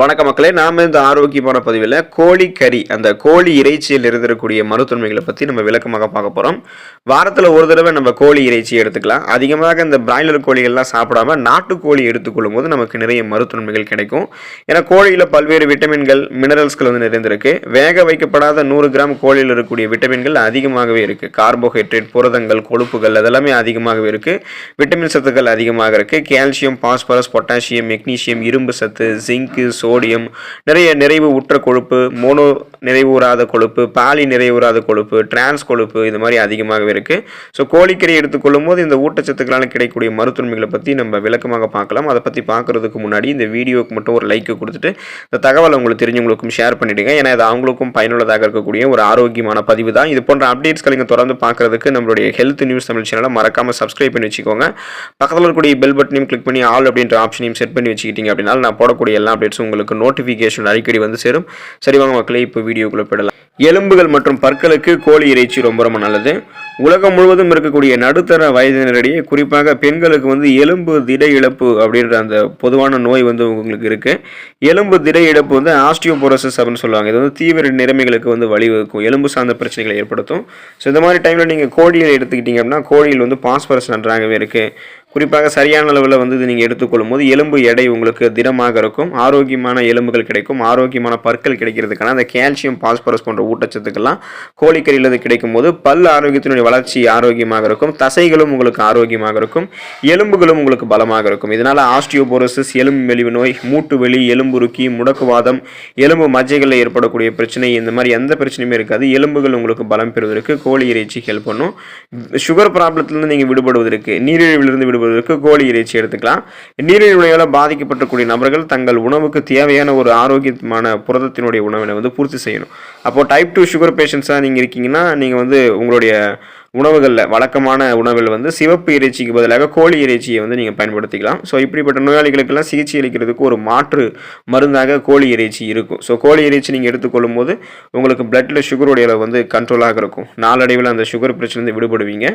வணக்க மக்களே நாம இந்த ஆரோக்கியமான பதிவில் கோழி கறி அந்த கோழி இறைச்சியில் இருந்திருக்கக்கூடிய மருத்துவமைகளை பற்றி நம்ம விளக்கமாக பார்க்க போகிறோம் வாரத்தில் ஒரு தடவை நம்ம கோழி இறைச்சி எடுத்துக்கலாம். அதிகமாக இந்த பிராய்லர் கோழிகள்லாம் சாப்பிடாம நாட்டுக்கோழி எடுத்துக்கொள்ளும் போது நமக்கு நிறைய மருத்துவமைகள் கிடைக்கும். ஏன்னா கோழியில் பல்வேறு விட்டமின்கள் மினரல்ஸ்கள் வந்து நிறைந்திருக்கு. வேக வைக்கப்படாத நூறு கிராம் கோழியில் இருக்கக்கூடிய விட்டமின்கள் அதிகமாகவே இருக்குது கார்போஹைட்ரேட் புரதங்கள் கொழுப்புகள் அதெல்லாமே அதிகமாகவே இருக்குது விட்டமின் சத்துக்கள் அதிகமாக இருக்குது கால்சியம் பாஸ்பரஸ் பொட்டாசியம் மெக்னீசியம் இரும்பு சத்து ஜிங்கு சோடியம் நிறைய நிறைவு உற்ற கொழுப்பு மோனோ நிறைவுறாத கொழுப்பு பாலி நிறைவுறாத கொழுப்பு டிரான்ஸ் கொழுப்பு இது மாதிரி அதிகமாகவே இருக்குது ஸோ கோழிக்கறி எடுத்துக்கொள்ளும் போது இந்த ஊட்டச்சத்துக்களால் கிடைக்கக்கூடிய மருத்துவமைகளை பற்றி நம்ம விளக்கமாக பார்க்கலாம். அதை பற்றி பார்க்குறதுக்கு முன்னாடி இந்த வீடியோவுக்கு மட்டும் ஒரு லைக்கு கொடுத்துட்டு இந்த தகவலை உங்களுக்கு தெரிஞ்சவங்களுக்கும் ஷேர் பண்ணிவிடுங்க ஏன்னா இது அவங்களுக்கும் பயனுள்ளதாக இருக்கக்கூடிய ஒரு ஆரோக்கியமான பதிவு தான். இது போன்ற அப்டேட்ஸ்களை நீங்கள் தொடர்ந்து பார்க்குறதுக்கு நம்மளுடைய ஹெல்த் நியூஸ் தமிழ் சேனலை மறக்காமல் சப்ஸ்கிரைப் பண்ணி வச்சுக்கோங்க. பக்கத்தில் இருக்கக்கூடிய பெல் பட்டனையும் கிளிக் பண்ணி ஆல் அப்படின்ற ஆப்ஷனையும் செட் பண்ணி வச்சுக்கிட்டீங்க அப்படின்னா நான் போடக்கூடிய எல்லா அப்டேட்ஸும் உங்களுக்கு நோட்டிஃபிகேஷன் அடிக்கடி வந்து சேரும். சரி வாங்க மக்களே இப்போ வீடியோக்குள்ளே போயிடலாம். எலும்புகள் மற்றும் பற்களுக்கு கோழி இறைச்சி ரொம்ப ரொம்ப நல்லது. உலகம் முழுவதும் இருக்கக்கூடிய நடுத்தர வயதினரிடையே குறிப்பாக பெண்களுக்கு வந்து எலும்பு திட இழப்பு அப்படின்ற அந்த பொதுவான நோய் வந்து உங்களுக்கு இருக்குது எலும்பு திட இழப்பு வந்து ஆஸ்டியோபோரோசஸ் அப்படின்னு சொல்லுவாங்க. இது வந்து தீவிர நிலைமைகளுக்கு வந்து வழிவகுக்கும் எலும்பு சார்ந்த பிரச்சனைகளை ஏற்படுத்தும். ஸோ இந்த மாதிரி டைமில் நீங்கள் கோழியை எடுத்துக்கிட்டிங்க அப்படின்னா கோழியில் வந்து பாஸ்பரஸ் நன்றாகவே இருக்குது குறிப்பாக சரியான அளவில் வந்து இது நீங்கள் எடுத்துக்கொள்ளும் போது எலும்பு எடை உங்களுக்கு திடமாக இருக்கும் ஆரோக்கியமான எலும்புகள் கிடைக்கும் ஆரோக்கியமான பற்கள் கிடைக்கிறதுக்கான அந்த கால்சியம் பாஸ்பரஸ் போன்ற ஊட்டச்சத்துக்கெல்லாம் கோழிக்கறியில் அது கிடைக்கும் போது பல் ஆரோக்கியத்தினுடைய வளர்ச்சி ஆரோக்கியமாக இருக்கும் தசைகளும் உங்களுக்கு ஆரோக்கியமாக இருக்கும் எலும்புகளும் உங்களுக்கு பலமாக இருக்கும். இதனால் ஆஸ்டியோபோரோசிஸ் எலும்பு மெலிவு நோய் மூட்டு வெளி எலும்புருக்கி முடக்குவாதம் எலும்பு மஜ்ஜைகளில் ஏற்படக்கூடிய பிரச்சனை இந்த மாதிரி எந்த பிரச்சனையுமே இருக்காது. எலும்புகள் உங்களுக்கு பலம் பெறுவதற்கு கோழி இறைச்சி ஹெல்ப் பண்ணும். சுகர் ப்ராப்ளத்திலிருந்து நீங்கள் விடுபடுவதற்கு நீரிழிவிலிருந்து விடுபடுவதற்கு கோழி இறைச்சி எடுத்துக்கலாம். நீரிழிவு நோயால் பாதிக்கப்பட்டக்கூடிய நபர்கள் தங்கள் உணவுக்கு தேவையான ஒரு ஆரோக்கியமான புரதத்தினுடைய உணவினை வந்து பூர்த்தி செய்யணும். அப்போது டைப் டூ சுகர் பேஷண்ட்ஸாக நீங்கள் இருக்கீங்கன்னா நீங்கள் வந்து உங்களுடைய உணவுகளில் வழக்கமான உணவில் வந்து சிவப்பு இறைச்சிக்கு பதிலாக கோழி இறைச்சியை வந்து நீங்கள் பயன்படுத்திக்கலாம். ஸோ இப்படிப்பட்ட நோயாளிகளுக்கெல்லாம் சிகிச்சை அளிக்கிறதுக்கு ஒரு மாற்று மருந்தாக கோழி இறைச்சி இருக்கும். ஸோ கோழி இறைச்சி நீங்கள் எடுத்துக்கொள்ளும் போது உங்களுக்கு பிளட்டில் சுகருடைய அளவு வந்து கண்ட்ரோலாக இருக்கும். நாளடைவில் அந்த சுகர் பிரச்சனை விடுபடுவீங்க.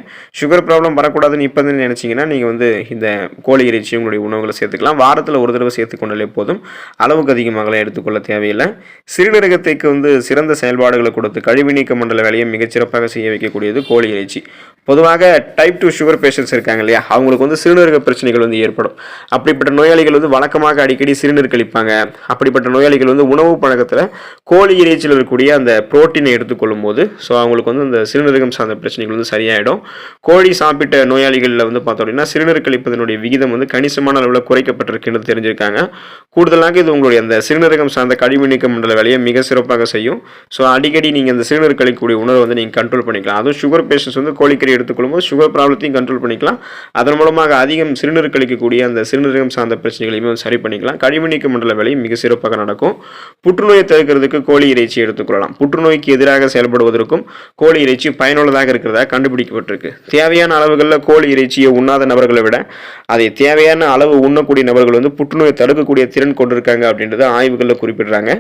சுகர் ப்ராப்ளம் வரக்கூடாதுன்னு இப்போ நினச்சிங்கன்னா நீங்கள் வந்து இந்த கோழி இறைச்சி உங்களுடைய உணவுகளை சேர்த்துக்கலாம். வாரத்தில் ஒரு தடவை சேர்த்துக்கொண்டாலே போதும். அளவுக்கு அதிகமாகலாம் எடுத்துக்கொள்ள தேவையில்லை. சிறுநீரகத்தைக்கு வந்து சிறந்த செயல்பாடுகளை கொடுத்து கழிவு நீக்க மண்டல வேலையை மிகச்சிறப்பாக செய்ய வைக்கக்கூடியது கோழி இறைச்சி. பொதுவாக டைப் டூ சுகர் பேஷண்ட்ஸ் இருக்காங்க இல்லையா? அவங்களுக்கு வந்து சிறுநீரக பிரச்சனைகள் வந்து ஏற்படும். அப்படிப்பட்ட நோயாளிகள் வந்து வழக்கமாக அடிக்கடி சிறுநீர் கழிப்பாங்க. அப்படிப்பட்ட நோயாளிகள் வந்து உணவு பழக்கத்தில் கோழி இறைச்சியில் இருக்கக்கூடிய அந்த புரோட்டீனை எடுத்துக்கொள்ளும் போது ஸோ அவங்களுக்கு வந்து அந்த சிறுநீரகம் சார்ந்த பிரச்சனைகள் வந்து சரியாயிடும். கோழி சாப்பிட்ட நோயாளிகளில் வந்து பார்த்தோம் அப்படின்னா சிறுநீர் கழிப்பதனுடைய விகிதம் வந்து கணிசமான அளவில் குறைக்கப்பட்டிருக்குன்னு தெரிஞ்சிருக்காங்க. கூடுதலாக இது உங்களுடைய அந்த சிறுநீரகம் சார்ந்த கழிவு நீக்க மண்டல வேலையை மிக சிறப்பாக செய்யும். ஸோ அடிக்கடி நீங்கள் அந்த சிறுநீர் கழிக்கக்கூடிய உணவை வந்து நீங்கள் கண்ட்ரோல் பண்ணிக்கலாம். அதுவும் சுகர் பேஷண்ட்ஸ் வந்து கோழிக்கறி எடுத்துக்கொள்ளும் போது சுகர் ப்ராப்ளத்தையும் கண்ட்ரோல் பண்ணிக்கலாம். அதன் மூலமாக அதிகம் சிறுநீர் கழிக்கக்கூடிய அந்த சிறுநீரகம் சார்ந்த பிரச்சனைகளையுமே சரி பண்ணிக்கலாம். கழிவு நீக்க மண்டல வேலையும் மிக சிறப்பாக நடக்கும். புற்றுநோயை தடுக்கிறதுக்கு கோழி இறைச்சி எடுத்துக்கொள்ளலாம். புற்றுநோய்க்கு எதிராக செயல்படுவதற்கும் கோழி இறைச்சி பயனுள்ளதாக இருக்கிறதா கண்டுபிடிக்கப்பட்டிருக்கு. தேவையான அளவுகளில் கோழி இறைச்சியை உண்ணாத நபர்களை விட அதை தேவையான அளவு உண்ணக்கூடிய நபர்கள் வந்து புற்றுநோயை தடுக்கக்கூடிய திறன் கொண்டிருக்காங்க அப்படின்றத ஆய்வுகளில் குறிப்பிடுறாங்க.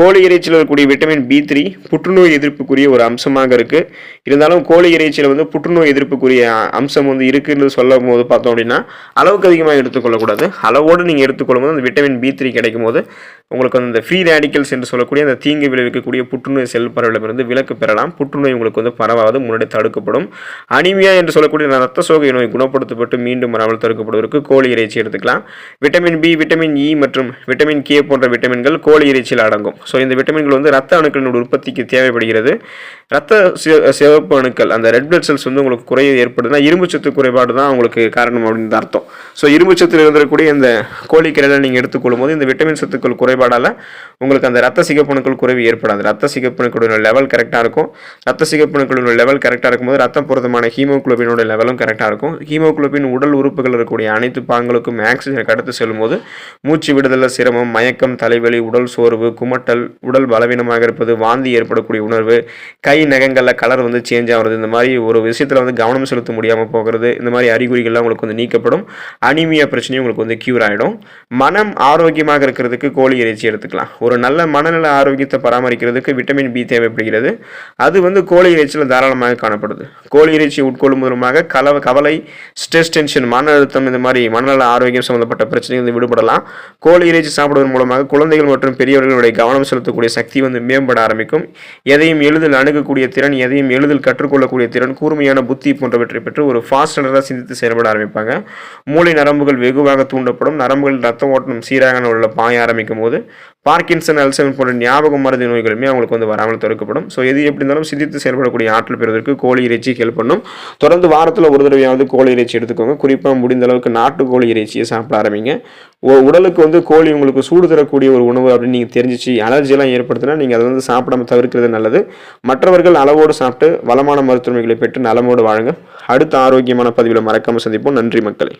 கோழி இறைச்சியில் இருக்கக்கூடிய விட்டமின் பி த்ரீ புற்றுநோய் எதிர்ப்புக்குரிய ஒரு அம்சமாக இருக்கு. இருந்தாலும் கோழி இறைச்சியில் வந்து புற்றுநோய் எதிர்ப்புக்குரிய அம்சம் வந்து இருக்குன்னு சொல்லும் போது பார்த்தோம் அப்படின்னா அளவுக்கு அதிகமாக எடுத்துக்கொள்ளக்கூடாது. அளவோடு நீங்கள் எடுத்துக்கொள்ளும் போது அந்த விட்டமின் பி த்ரீ கிடைக்கும் போது உங்களுக்கு வந்து இந்த ஃப்ரீ ரேடிக்கல்ஸ் என்று சொல்லக்கூடிய அந்த தீங்கு விளைவிக்கக்கூடிய புற்றுநோய் செல் பரவலிருந்து விலக்கு பெறலாம். புற்றுநோய் உங்களுக்கு வந்து பரவாது முன்னாடி தடுக்கப்படும். அனிமியா என்று சொல்லக்கூடிய ரத்த சோகை நோய் குணப்படுத்தப்பட்டு மீண்டும் வராமல் தடுக்கப்படுவதற்கு கோழி இறைச்சி எடுத்துக்கலாம். விட்டமின் பி விட்டமின் இ மற்றும் விட்டமின் கே போன்ற விட்டமின்கள் கோழி இறைச்சியில் அடங்கும். ஸோ இந்த விட்டமின்கள் வந்து ரத்த அணுக்களின் உற்பத்திக்கு தேவைப்படுகிறது. ரத்த சி- சிவப்பு அணுக்கள் அந்த ரெட் பிளட் செல்ஸ் வந்து உங்களுக்கு குறைய ஏற்படுதுன்னா இரும்புச்சத்து குறைபாடு தான் உங்களுக்கு காரணம் அப்படின்னு அர்த்தம். ஸோ இரும்புச்சத்தில் இருந்திருக்கக்கூடிய இந்த கோழிக்கரையில் நீங்கள் எடுத்துக்கொள்ளும் போது இந்த விட்டமின் சத்துக்கள் குறை குறைபாடால் உங்களுக்கு அந்த ரத்த சிகப்பணுக்கள் குறைவு ஏற்படாது. ரத்த சிகப்பணுக்களோட லெவல் கரெக்டாக இருக்கும். ரத்த சிகப்பணுக்களோட லெவல் கரெக்டாக இருக்கும்போது ரத்தம் பொருத்தமான ஹீமோகுளோபினோட லெவலும் கரெக்டாக இருக்கும். ஹீமோகுளோபின் உடல் உறுப்புகள் இருக்கக்கூடிய அனைத்து பாங்களுக்கும் ஆக்சிஜனை கடத்து செல்லும்போது மூச்சு விடுதலை சிரமம் மயக்கம் தலைவலி உடல் சோர்வு குமட்டல் உடல் பலவீனமாக இருப்பது வாந்தி ஏற்படக்கூடிய உணர்வு கை நகங்களில் கலர் வந்து சேஞ்ச் ஆகிறது இந்த மாதிரி ஒரு விஷயத்தில் வந்து கவனம் செலுத்த முடியாமல் போகிறது இந்த மாதிரி அறிகுறிகள்லாம் உங்களுக்கு வந்து நீக்கப்படும். அனிமியா பிரச்சனையும் உங்களுக்கு வந்து க்யூர் ஆகிடும் மனம் ஆரோக்கியமாக இருக்கிறதுக்கு கோழி இறைச்சி எடுத்துக்கலாம். ஒரு நல்ல மனநல ஆரோக்கியத்தை பராமரிக்கிறதுக்கு விட்டமின் பி தேவைப்படுகிறது. அது வந்து கோழி இறைச்சியில் தாராளமாக காணப்படுது. கோழி இறைச்சி உட்கொள்ளும் மூலமாக கலவ கவலை ஸ்ட்ரெஸ் டென்ஷன் மன அழுத்தம் இந்த மாதிரி மனநல ஆரோக்கியம் சம்மந்தப்பட்ட பிரச்சனைகள் விடுபடலாம். கோழி இறைச்சி சாப்பிடுவதன் மூலமாக குழந்தைகள் மற்றும் பெரியவர்களுடைய கவனம் செலுத்தக்கூடிய சக்தி வந்து மேம்பட ஆரம்பிக்கும். எதையும் எளிதில் அணுகக்கூடிய திறன் எதையும் எளிதில் கற்றுக்கொள்ளக்கூடிய திறன் கூர்மையான புத்தி போன்றவற்றை பெற்று ஒரு ஃபாஸ்டராக சிந்தித்து செயல்பட ஆரம்பிப்பாங்க. மூளை நரம்புகள் வெகுவாக தூண்டப்படும். நரம்புகள் ரத்த ஓட்டம் சீராக உள்ள பாய ஆரம்பிக்கும் போது பார்க்கின்சன் அல்சைமர் போன்ற ஞாபக மருதி நோய்களுமே அவங்களுக்கு வந்து வராமல் தடுக்கப்படும். ஸோ எது எப்படி இருந்தாலும் சிந்தித்து செயல்படக்கூடிய ஆற்றல் பெறுவதற்கு கோழி இறைச்சி ஹெல்ப் பண்ணும். தொடர்ந்து வாரத்தில் ஒரு தடவையாவது கோழி இறைச்சி எடுத்துக்கோங்க. குறிப்பாக முடிந்த அளவுக்கு நாட்டு கோழி இறைச்சியை சாப்பிட ஆரம்பிங்க. உடலுக்கு வந்து கோழி உங்களுக்கு சூடு தரக்கூடிய ஒரு உணவு அப்படின்னு நீங்கள் தெரிஞ்சிச்சு அலர்ஜியெல்லாம் ஏற்படுத்தினா நீங்கள் அதை வந்து சாப்பிடாம தவிர்க்கிறது நல்லது. மற்றவர்கள் அளவோடு சாப்பிட்டு வளமான மருத்துவமைகளை பெற்று நலமோடு வாழுங்க. அடுத்த ஆரோக்கியமான பதிவில் மறக்காமல் சந்திப்போம். நன்றி மக்களை.